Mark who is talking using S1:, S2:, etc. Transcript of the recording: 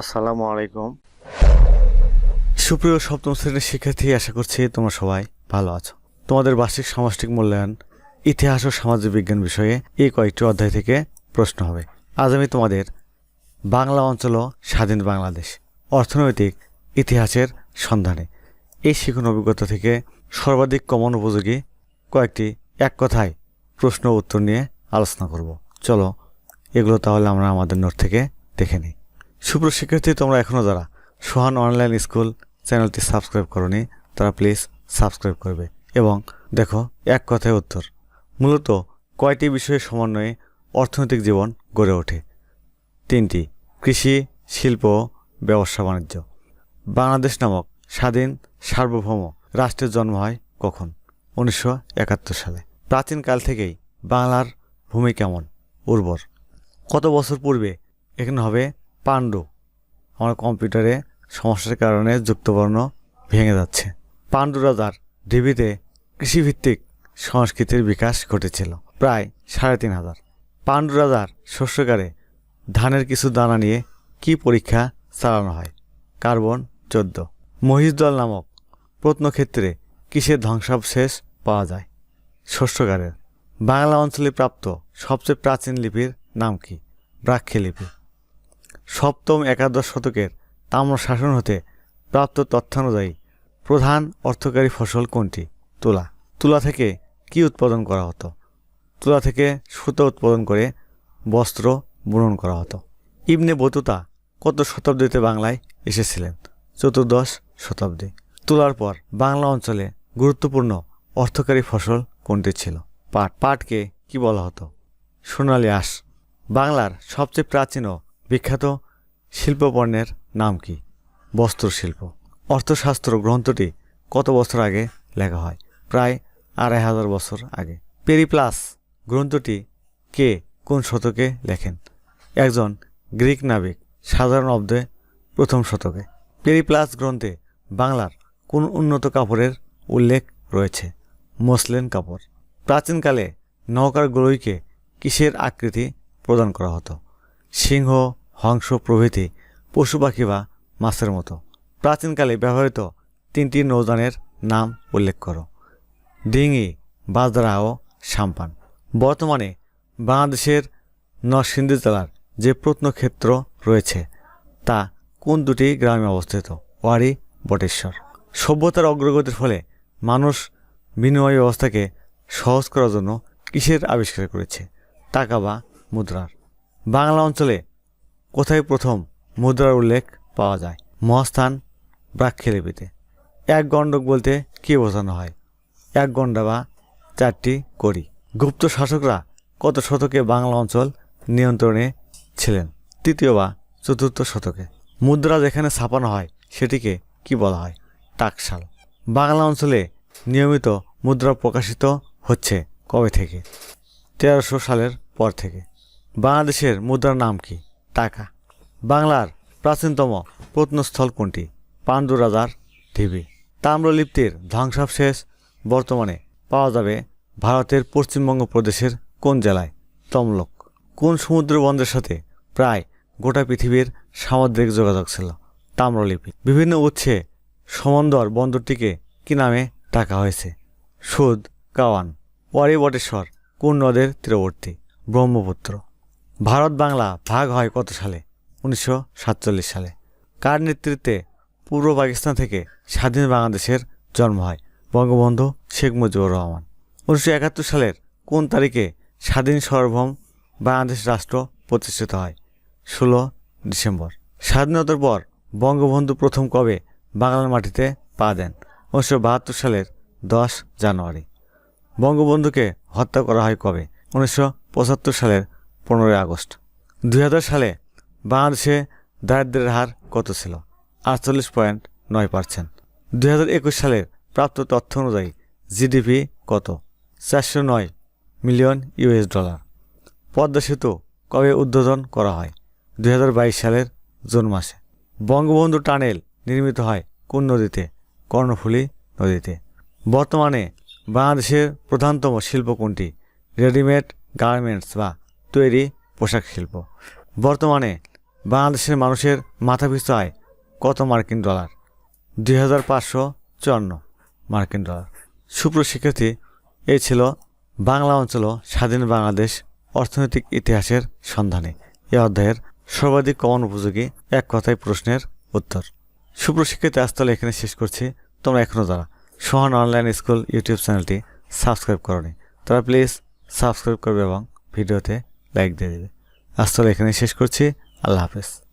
S1: আসসালামু আলাইকুম। সুপ্রিয় সপ্তম শ্রেণির শিক্ষার্থী, আশা করছি তোমরা সবাই ভালো আছো। তোমাদের বার্ষিক সামষ্টিক মূল্যায়ন, ইতিহাস ও সামাজিক বিজ্ঞান বিষয়ে এই কয়েকটি অধ্যায় থেকে প্রশ্ন হবে। আজ আমি তোমাদের বাংলা অঞ্চল স্বাধীন বাংলাদেশ, অর্থনৈতিক ইতিহাসের সন্ধানে এই শিখন অভিজ্ঞতা থেকে সর্বাধিক কমন উপযোগী কয়েকটি এক কথায় প্রশ্ন উত্তর নিয়ে আলোচনা করব। চলো, এগুলো তাহলে আমরা আমাদের নোট থেকে দেখে নিই। সুপ্র শিক্ষার্থী, তোমরা এখনও যারা সোহান অনলাইন স্কুল চ্যানেলটি সাবস্ক্রাইব করনি, তারা প্লিজ সাবস্ক্রাইব করবে। এবং দেখো, এক কথায় উত্তর। মূলত কয়টি বিষয়ের সমন্বয়ে অর্থনৈতিক জীবন গড়ে ওঠে? তিনটি, কৃষি, শিল্প ব্যবসা বাণিজ্য। বাংলাদেশ নামক স্বাধীন সার্বভৌম রাষ্ট্রের জন্ম হয় কখন? উনিশশো একাত্তর সালে। প্রাচীনকাল থেকেই বাংলার ভূমি কেমন? উর্বর। কত বছর পূর্বে এখানে হবে? পাণ্ডু, আমার কম্পিউটারে সমস্যার কারণে যুক্তবর্ণ ভেঙে যাচ্ছে। পাণ্ডু রাজার ঢিবিতে কৃষিভিত্তিক সংস্কৃতির বিকাশ ঘটেছিল, প্রায় সাড়ে তিন হাজার। পাণ্ডু রাজার শস্যকারে ধানের কিছু দানা নিয়ে কি পরীক্ষা চালানো হয়? কার্বন চোদ্দ। মহিষদল নামক প্রত্নক্ষেত্রে কিসের ধ্বংসাবশেষ পাওয়া যায়? শস্যকারের বাংলা অঞ্চলে প্রাপ্ত সবচেয়ে প্রাচীন লিপির নাম কি? ব্রাক্ষী লিপি। সপ্তম একাদশ শতকের তাম্র শাসন হতে প্রাপ্ত তথ্যানুযায়ী প্রধান অর্থকারী ফসল কোনটি? তুলা। তুলা থেকে কি উৎপাদন করা হতো? তুলা থেকে সুতো উৎপাদন করে বস্ত্র বুনন করা হতো। ইবনে বতুতা কত শতাব্দীতে বাংলায় এসেছিলেন? চতুর্দশ শতাব্দী। তুলার পর বাংলা অঞ্চলে গুরুত্বপূর্ণ অর্থকারী ফসল কোনটি ছিল? পাট। পাটকে কি বলা হতো? সোনালী আঁশ। বাংলার সবচেয়ে প্রাচীন ও বিখ্যাত শিল্পপণ্যের নাম কি? বস্ত্রশিল্প। অর্থশাস্ত্র গ্রন্থটি কত বছর আগে লেখা হয়? প্রায় আড়াই হাজার বছর আগে। পেরিপ্লাস গ্রন্থটি কে কোন শতকে লেখেন? একজন গ্রিক নাবিক, সাধারণ অব্দে প্রথম শতকে। পেরিপ্লাস গ্রন্থে বাংলার কোন উন্নত কাপড়ের উল্লেখ রয়েছে? মসলিন কাপড়। প্রাচীনকালে নৌকার গরুইকে কিসের আকৃতি প্রদান করা হতো? সিংহ, হংস প্রভৃতি পশু পাখি বা মাছের মতো। প্রাচীনকালে ব্যবহৃত তিনটি নৌযানের নাম উল্লেখ করো। ডিঙি, বাজরা ও সাম্পান। বর্তমানে বাংলাদেশের নরসিংদী জেলার যে প্রত্নক্ষেত্র রয়েছে, তা কোন দুটি গ্রামে অবস্থিত? ওয়ারি, বটেশ্বর। সভ্যতার অগ্রগতির ফলে মানুষ বিনিময় ব্যবস্থাকে সহজ করার জন্য কিসের আবিষ্কার করেছে? টাকা বা মুদ্রার। বাংলা অঞ্চলে কোথায় প্রথম মুদ্রার উল্লেখ পাওয়া যায়? মহাস্থান ব্রাক্ষেলিপিতে এক গণ্ডক বলতে কী বোঝানো হয়? এক গণ্ডা বা চারটি করি গুপ্ত শাসকরা কত শতকে বাংলা অঞ্চল নিয়ন্ত্রণে ছিলেন? তৃতীয় বা চতুর্থ শতকে। মুদ্রা যেখানে ছাপানো হয়, সেটিকে কি বলা হয়? টাকশাল। বাংলা অঞ্চলে নিয়মিত মুদ্রা প্রকাশিত হচ্ছে কবে থেকে? তেরোশো সালের পর থেকে। বাংলাদেশের মুদ্রার নাম কি? টাকা। বাংলার প্রাচীনতম প্রত্নস্থল কোনটি? পাণ্ডু রাজার ঢিবি। তাম্রলিপ্তির ধ্বংসাবশেষ বর্তমানে পাওয়া যাবে ভারতের পশ্চিমবঙ্গ প্রদেশের কোন জেলায়? তমলক। কোন সমুদ্র বন্দরের সাথে প্রায় গোটা পৃথিবীর সামুদ্রিক যোগাযোগ ছিল? তাম্রলিপি। বিভিন্ন উৎসে সমন্দর বন্দরটিকে কি নামে ডাকা হয়েছে? সুদ, কাওয়ান। ওয়ারি বটেশ্বর কোন নদের তীরবর্তী ব্রহ্মপুত্র? ভারত বাংলা ভাগ হয় কত সালে? উনিশশো সাতচল্লিশ সালে। কার নেতৃত্বে পূর্ব পাকিস্তান থেকে স্বাধীন বাংলাদেশের জন্ম হয়? বঙ্গবন্ধু শেখ মুজিবুর রহমান। উনিশশো একাত্তর সালের কোন তারিখে স্বাধীন সার্বভৌম বাংলাদেশ রাষ্ট্র প্রতিষ্ঠিত হয়? ষোলো ডিসেম্বর। স্বাধীনতার পর বঙ্গবন্ধু প্রথম কবে বাংলার মাটিতে পা দেন? উনিশশো বাহাত্তর সালের দশ জানুয়ারি। বঙ্গবন্ধুকে হত্যা করা হয় কবে? উনিশশো পঁচাত্তর সালের পনেরোই আগস্ট। দুই সালে বাংলাদেশে দারিদ্র্যের হার কত ছিল? আটচল্লিশ পয়েন্ট নয় পার্সেন্ট। দুই হাজার একুশ সালের প্রাপ্ত তথ্য অনুযায়ী জিডিপি কত? চারশো নয় মিলিয়ন ইউএস ডলার। পদ্মা সেতু কবে উদ্বোধন করা হয়? দু হাজার বাইশ সালের জুন মাসে। বঙ্গবন্ধু টানেল নির্মিত হয় কোন নদীতে? কর্ণফুলী নদীতে। বর্তমানে বাংলাদেশের প্রধানতম শিল্প কোনটি? রেডিমেড গার্মেন্টস বা তৈরি পোশাক শিল্প। বর্তমানে বাংলাদেশের মানুষের মাথাপিছু আয় কত মার্কিন ডলার? দুই হাজার পাঁচশো চুয়ান্ন মার্কিন ডলার। সুপ্র শিক্ষার্থী, এই ছিল বাংলা অঞ্চল স্বাধীন বাংলাদেশ অর্থনৈতিক ইতিহাসের সন্ধানে। এ অধ্যায়ের সর্বাধিক কমন উপযোগী এক কথায় প্রশ্নের উত্তর। সুপ্রশিক্ষিত আস্তলে এখানে শেষ করছি। তোমরা এখনও যারা সোহান অনলাইন স্কুল ইউটিউব চ্যানেলটি সাবস্ক্রাইব করনি, তারা প্লিজ সাবস্ক্রাইব করবে এবং ভিডিওতে লাইক দিয়ে দেবে। আজ তাহলে এখানে শেষ করছি। আল্লাহ হাফেজ।